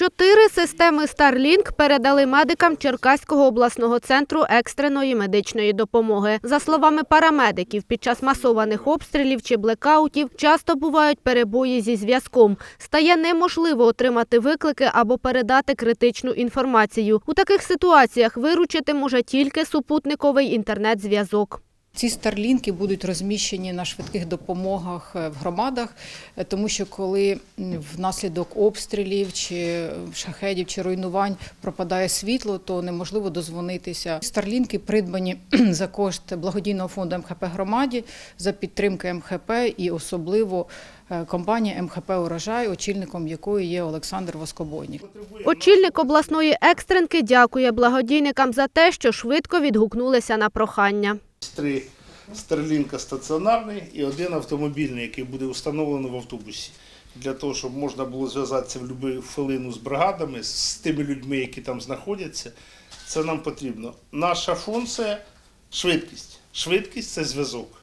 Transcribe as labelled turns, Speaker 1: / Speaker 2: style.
Speaker 1: Чотири системи Starlink передали медикам Черкаського обласного центру екстреної медичної допомоги. За словами парамедиків, під час масованих обстрілів чи блекаутів часто бувають перебої зі зв'язком. Стає неможливо отримати виклики або передати критичну інформацію. У таких ситуаціях виручити може тільки супутниковий інтернет-зв'язок.
Speaker 2: Ці старлінки будуть розміщені на швидких допомогах е, в громадах, е, тому що коли внаслідок обстрілів чи шахедів чи руйнувань пропадає світло, то неможливо дозвонитися. Старлінки придбані за кошт благодійного фонду МХП громаді за підтримки МХП і особливо е, компанія МХП Урожай, очільником якої є Олександр Воскобойнік.
Speaker 1: Очільник обласної екстренки дякує благодійникам за те, що швидко відгукнулися на прохання.
Speaker 3: Три стерлінка стаціонарний і один автомобільний, який буде встановлено в автобусі. Для того, щоб можна було зв'язатися в будь-яку хвилину з бригадами, з тими людьми, які там знаходяться, це нам потрібно. Наша функція швидкість. Швидкість це зв'язок.